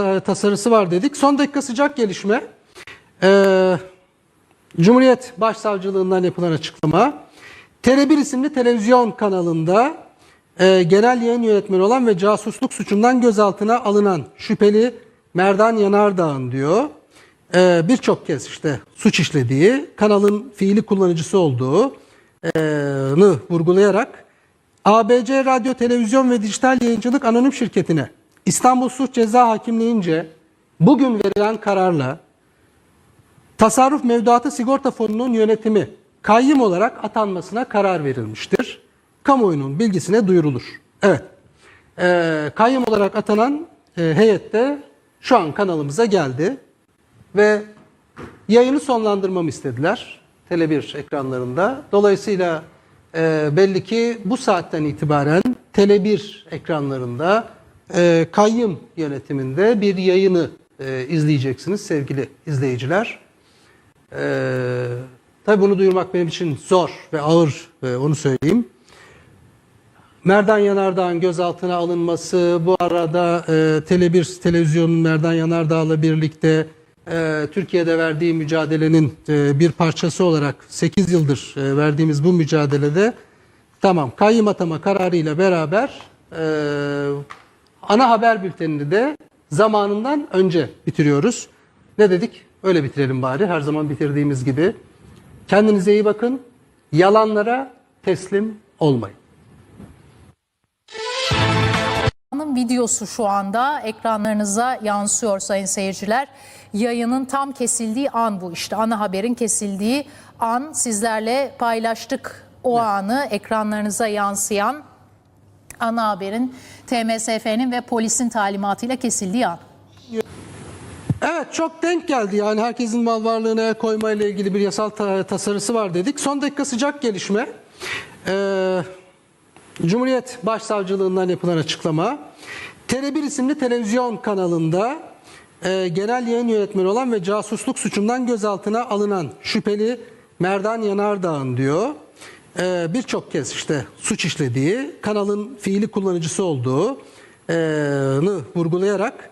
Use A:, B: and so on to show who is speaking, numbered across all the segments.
A: e, tasarısı var dedik. Son dakika sıcak gelişme. Ee, Cumhuriyet Başsavcılığından yapılan açıklama. TR1 isimli televizyon kanalında e, genel yayın yönetmeni olan ve casusluk suçundan gözaltına alınan şüpheli Merdan Yanardağ'ın diyor e, birçok kez işte suç işlediği, kanalın fiili kullanıcısı olduğunu vurgulayarak ABC Radyo, Televizyon ve Dijital Yayıncılık Anonim Şirketi'ne İstanbul Suç Ceza Hakimliğince bugün verilen kararla Tasarruf Mevduatı Sigorta Fonu'nun yönetimi kayyım olarak atanmasına karar verilmiştir. Kamuoyunun bilgisine duyurulur. Evet, ee, kayyım olarak atanan e, heyette şu an kanalımıza geldi ve yayını sonlandırmamı istediler Tele1 ekranlarında. Dolayısıyla e, belli ki bu saatten itibaren Tele1 ekranlarında e, kayyım yönetiminde bir yayını e, izleyeceksiniz sevgili izleyiciler. Ee, tabii bunu duyurmak benim için zor ve ağır e, onu söyleyeyim. Merdan Yanardağ'ın gözaltına alınması, bu arada e, Tele1 televizyonun Merdan Yanardağ'la birlikte e, Türkiye'de verdiği mücadelenin e, bir parçası olarak 8 yıldır e, verdiğimiz bu mücadelede tamam kayyım atama kararıyla beraber e, ana haber bültenini de zamanından önce bitiriyoruz. Ne dedik? Öyle bitirelim bari her zaman bitirdiğimiz gibi. Kendinize iyi bakın. Yalanlara teslim olmayın.
B: Videosu şu anda ekranlarınıza yansıyor sayın seyirciler. Yayının tam kesildiği an bu işte ana haberin kesildiği an sizlerle paylaştık o anı ekranlarınıza yansıyan ana haberin TMSF'nin ve polisin talimatıyla kesildiği an.
A: Evet çok denk geldi yani herkesin mal varlığına el koyma ile ilgili bir yasal ta- tasarısı var dedik. Son dakika sıcak gelişme. Ee, Cumhuriyet Başsavcılığından yapılan açıklama. TR1 isimli televizyon kanalında e, genel yayın yönetmeni olan ve casusluk suçundan gözaltına alınan şüpheli Merdan Yanardağ'ın diyor e, birçok kez işte suç işlediği, kanalın fiili kullanıcısı olduğunu vurgulayarak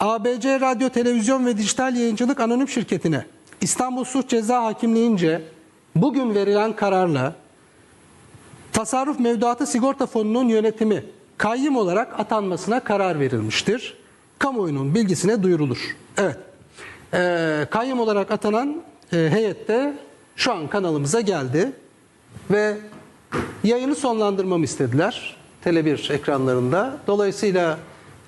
A: ABC Radyo, Televizyon ve Dijital Yayıncılık Anonim Şirketi'ne İstanbul Suç Ceza Hakimliğince bugün verilen kararla Tasarruf Mevduatı Sigorta Fonu'nun yönetimi kayyım olarak atanmasına karar verilmiştir. Kamuoyunun bilgisine duyurulur. Evet, ee, kayyım olarak atanan e, heyette şu an kanalımıza geldi ve yayını sonlandırmamı istediler Tele1 ekranlarında. Dolayısıyla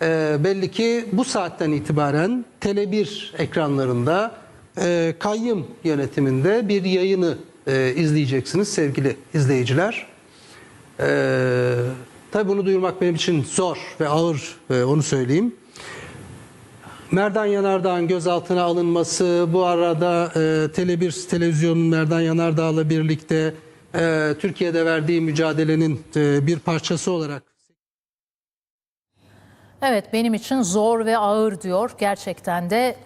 A: e, belli ki bu saatten itibaren Tele1 ekranlarında e, kayyım yönetiminde bir yayını e, izleyeceksiniz sevgili izleyiciler. Ee, tabii bunu duyurmak benim için zor ve ağır e, onu söyleyeyim. Merdan Yanardağ'ın gözaltına alınması, bu arada e, Tele1 televizyonun Merdan Yanardağ'la birlikte e, Türkiye'de verdiği mücadelenin e, bir parçası olarak
B: Evet benim için zor ve ağır diyor. Gerçekten de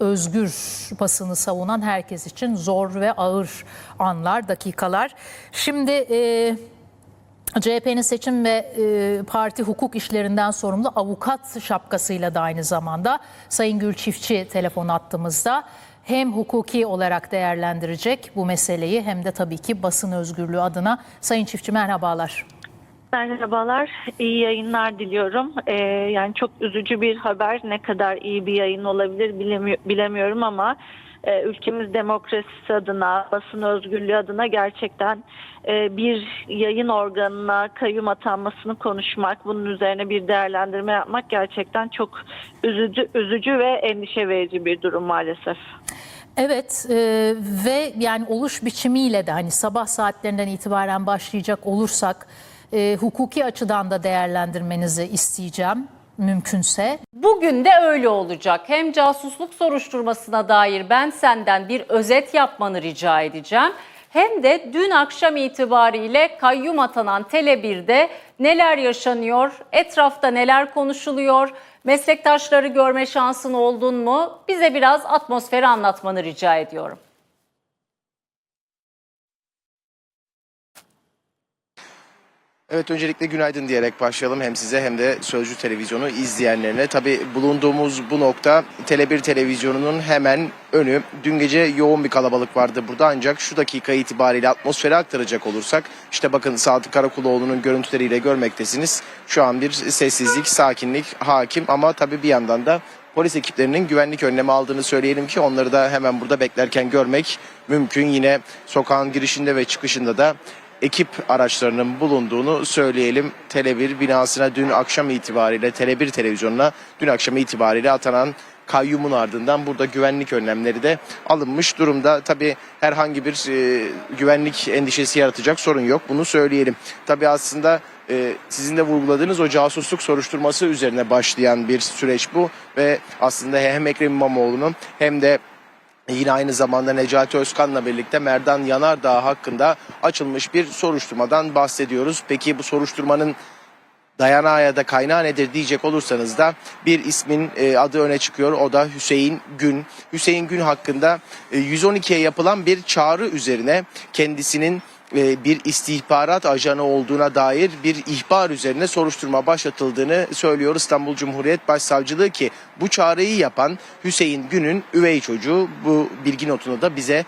B: özgür basını savunan herkes için zor ve ağır anlar, dakikalar. Şimdi e, CHP'nin seçim ve e, parti hukuk işlerinden sorumlu avukat şapkasıyla da aynı zamanda Sayın Gül Çiftçi telefon attığımızda hem hukuki olarak değerlendirecek bu meseleyi hem de tabii ki basın özgürlüğü adına. Sayın Çiftçi merhabalar.
C: Merhabalar, iyi yayınlar diliyorum. Ee, yani çok üzücü bir haber. Ne kadar iyi bir yayın olabilir bilemi- bilemiyorum ama e, ülkemiz demokrasisi adına, basın özgürlüğü adına gerçekten e, bir yayın organına kayyum atanmasını konuşmak, bunun üzerine bir değerlendirme yapmak gerçekten çok üzücü, üzücü ve endişe verici bir durum maalesef.
B: Evet e, ve yani oluş biçimiyle de hani sabah saatlerinden itibaren başlayacak olursak e, hukuki açıdan da değerlendirmenizi isteyeceğim mümkünse.
D: Bugün de öyle olacak. Hem casusluk soruşturmasına dair ben senden bir özet yapmanı rica edeceğim. Hem de dün akşam itibariyle kayyum atanan Tele1'de neler yaşanıyor, etrafta neler konuşuluyor, meslektaşları görme şansın oldun mu? Bize biraz atmosferi anlatmanı rica ediyorum.
E: Evet öncelikle günaydın diyerek başlayalım hem size hem de Sözcü Televizyonu izleyenlerine. Tabi bulunduğumuz bu nokta Tele1 Televizyonu'nun hemen önü. Dün gece yoğun bir kalabalık vardı burada ancak şu dakika itibariyle atmosferi aktaracak olursak işte bakın Sadık Karakuloğlu'nun görüntüleriyle görmektesiniz. Şu an bir sessizlik, sakinlik hakim ama tabi bir yandan da polis ekiplerinin güvenlik önlemi aldığını söyleyelim ki onları da hemen burada beklerken görmek mümkün. Yine sokağın girişinde ve çıkışında da ekip araçlarının bulunduğunu söyleyelim. Tele1 binasına dün akşam itibariyle Tele1 televizyonuna dün akşam itibariyle atanan kayyumun ardından burada güvenlik önlemleri de alınmış durumda. Tabi herhangi bir e, güvenlik endişesi yaratacak sorun yok. Bunu söyleyelim. Tabi aslında e, sizin de vurguladığınız o casusluk soruşturması üzerine başlayan bir süreç bu ve aslında hem Ekrem İmamoğlu'nun hem de Yine aynı zamanda Necati Özkan'la birlikte Merdan Yanardağ hakkında açılmış bir soruşturmadan bahsediyoruz. Peki bu soruşturmanın dayanağı ya da kaynağı nedir diyecek olursanız da bir ismin e, adı öne çıkıyor. O da Hüseyin Gün. Hüseyin Gün hakkında e, 112'ye yapılan bir çağrı üzerine kendisinin e, bir istihbarat ajanı olduğuna dair bir ihbar üzerine soruşturma başlatıldığını söylüyor İstanbul Cumhuriyet Başsavcılığı ki bu çağrıyı yapan Hüseyin Gün'ün üvey çocuğu bu bilgi notunu da bize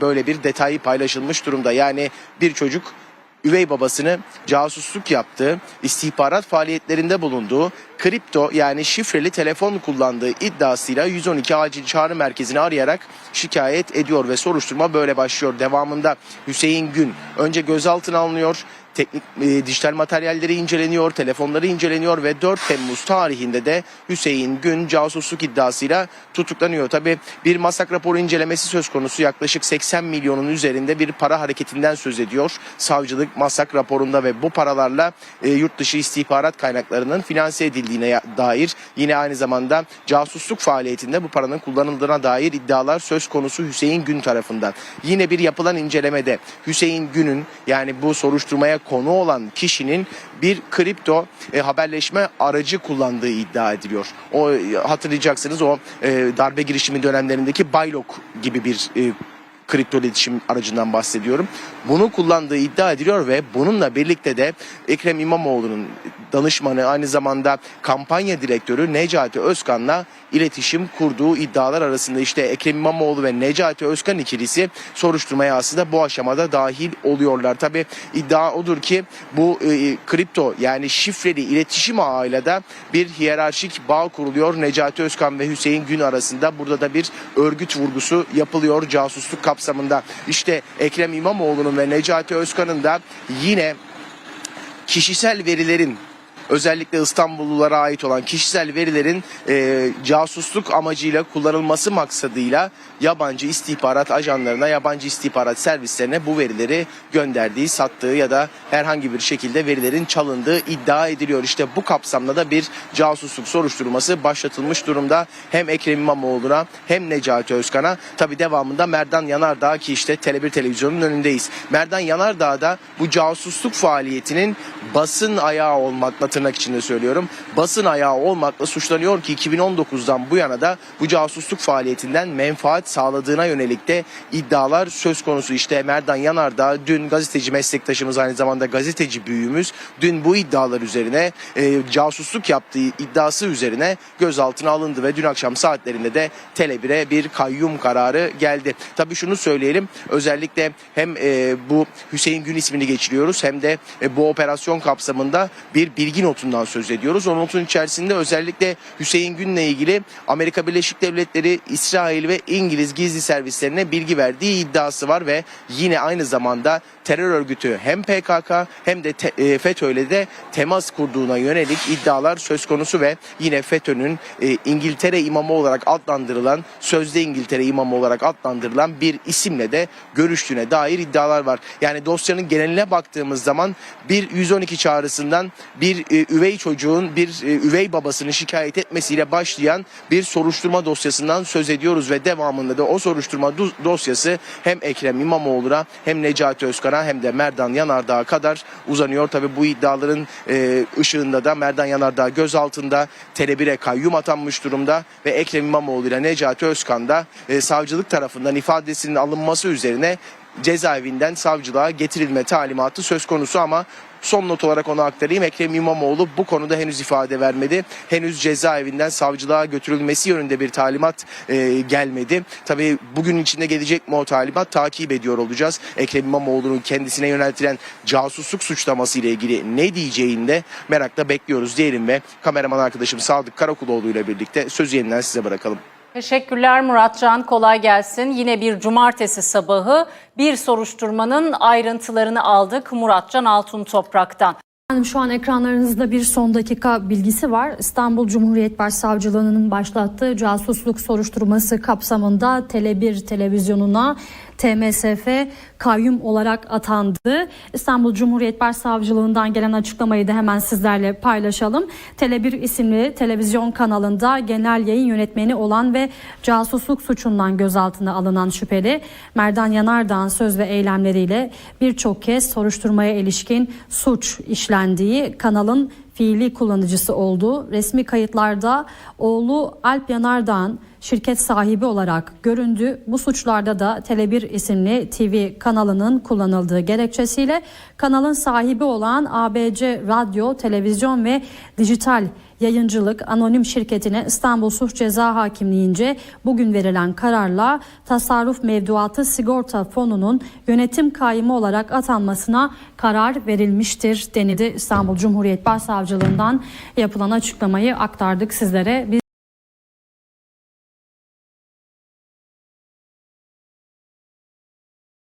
E: böyle bir detayı paylaşılmış durumda. Yani bir çocuk üvey babasını casusluk yaptığı, istihbarat faaliyetlerinde bulunduğu, kripto yani şifreli telefon kullandığı iddiasıyla 112 acil çağrı merkezini arayarak şikayet ediyor ve soruşturma böyle başlıyor. Devamında Hüseyin Gün önce gözaltına alınıyor, teknik e, dijital materyalleri inceleniyor, telefonları inceleniyor ve 4 Temmuz tarihinde de Hüseyin Gün casusluk iddiasıyla tutuklanıyor. Tabi bir masak raporu incelemesi söz konusu yaklaşık 80 milyonun üzerinde bir para hareketinden söz ediyor. Savcılık masak raporunda ve bu paralarla e, yurt dışı istihbarat kaynaklarının finanse edildiğine dair yine aynı zamanda casusluk faaliyetinde bu paranın kullanıldığına dair iddialar söz konusu Hüseyin Gün tarafından. Yine bir yapılan incelemede Hüseyin Gün'ün yani bu soruşturmaya konu olan kişinin bir kripto e, haberleşme aracı kullandığı iddia ediliyor. O e, hatırlayacaksınız o e, darbe girişimi dönemlerindeki Baylok gibi bir e, kripto iletişim aracından bahsediyorum. Bunu kullandığı iddia ediliyor ve bununla birlikte de Ekrem İmamoğlu'nun danışmanı aynı zamanda kampanya direktörü Necati Özkan'la iletişim kurduğu iddialar arasında işte Ekrem İmamoğlu ve Necati Özkan ikilisi soruşturmaya aslında bu aşamada dahil oluyorlar. Tabi iddia odur ki bu e, kripto yani şifreli iletişim ağıyla da bir hiyerarşik bağ kuruluyor Necati Özkan ve Hüseyin Gün arasında. Burada da bir örgüt vurgusu yapılıyor casusluk kapsamında. İşte Ekrem İmamoğlu'nun ve Necati Özkan'ın da yine kişisel verilerin özellikle İstanbullulara ait olan kişisel verilerin e, casusluk amacıyla kullanılması maksadıyla yabancı istihbarat ajanlarına, yabancı istihbarat servislerine bu verileri gönderdiği, sattığı ya da herhangi bir şekilde verilerin çalındığı iddia ediliyor. İşte bu kapsamda da bir casusluk soruşturması başlatılmış durumda. Hem Ekrem İmamoğlu'na hem Necati Özkan'a tabi devamında Merdan Yanardağ ki işte Tele1 televizyonun önündeyiz. Merdan Yanardağ da bu casusluk faaliyetinin basın ayağı olmakla tırnak içinde söylüyorum. Basın ayağı olmakla suçlanıyor ki 2019'dan bu yana da bu casusluk faaliyetinden menfaat sağladığına yönelik de iddialar söz konusu. İşte Merdan Yanardağ dün gazeteci meslektaşımız aynı zamanda gazeteci büyüğümüz dün bu iddialar üzerine e, casusluk yaptığı iddiası üzerine gözaltına alındı ve dün akşam saatlerinde de Tele1'e bir kayyum kararı geldi. Tabii şunu söyleyelim özellikle hem e, bu Hüseyin Gün ismini geçiriyoruz hem de e, bu operasyon kapsamında bir bilgi notundan söz ediyoruz. O notun içerisinde özellikle Hüseyin Gün'le ilgili Amerika Birleşik Devletleri, İsrail ve İngiliz gizli servislerine bilgi verdiği iddiası var ve yine aynı zamanda terör örgütü hem PKK hem de te, e, FETÖ'yle de temas kurduğuna yönelik iddialar söz konusu ve yine FETÖ'nün e, İngiltere imamı olarak adlandırılan, sözde İngiltere imamı olarak adlandırılan bir isimle de görüştüğüne dair iddialar var. Yani dosyanın geneline baktığımız zaman bir 112 çağrısından bir e, üvey çocuğun bir e, üvey babasını şikayet etmesiyle başlayan bir soruşturma dosyasından söz ediyoruz ve devamında da o soruşturma do- dosyası hem Ekrem İmamoğlu'na hem Necati Özkan'a hem de Merdan Yanardağ'a kadar uzanıyor. Tabi bu iddiaların e, ışığında da Merdan Yanardağ gözaltında Tele1'e kayyum atanmış durumda ve Ekrem İmamoğlu ile Necati Özkan da e, savcılık tarafından ifadesinin alınması üzerine cezaevinden savcılığa getirilme talimatı söz konusu ama Son not olarak onu aktarayım. Ekrem İmamoğlu bu konuda henüz ifade vermedi. Henüz cezaevinden savcılığa götürülmesi yönünde bir talimat e, gelmedi. Tabii bugün içinde gelecek mi o talimat takip ediyor olacağız. Ekrem İmamoğlu'nun kendisine yöneltilen casusluk suçlaması ile ilgili ne diyeceğini de merakla bekliyoruz diyelim ve kameraman arkadaşım Sadık Karakuloğlu ile birlikte sözü yeniden size bırakalım.
D: Teşekkürler Muratcan. Kolay gelsin. Yine bir cumartesi sabahı bir soruşturmanın ayrıntılarını aldık Muratcan Altun Toprak'tan.
F: Efendim şu an ekranlarınızda bir son dakika bilgisi var. İstanbul Cumhuriyet Başsavcılığı'nın başlattığı casusluk soruşturması kapsamında Tele1 televizyonuna TMSF kayyum olarak atandı. İstanbul Cumhuriyet Başsavcılığından gelen açıklamayı da hemen sizlerle paylaşalım. Tele1 isimli televizyon kanalında genel yayın yönetmeni olan ve casusluk suçundan gözaltına alınan şüpheli Merdan Yanardağ'ın söz ve eylemleriyle birçok kez soruşturmaya ilişkin suç işlendiği kanalın fiili kullanıcısı olduğu resmi kayıtlarda oğlu Alp Yanardağ'ın şirket sahibi olarak göründü. Bu suçlarda da Tele1 isimli TV kanalının kullanıldığı gerekçesiyle kanalın sahibi olan ABC Radyo, Televizyon ve Dijital Yayıncılık Anonim Şirketi'ne İstanbul Suç Ceza Hakimliğince bugün verilen kararla tasarruf mevduatı sigorta fonunun yönetim kayyımı olarak atanmasına karar verilmiştir denildi. İstanbul Cumhuriyet Başsavcılığından yapılan açıklamayı aktardık sizlere. Biz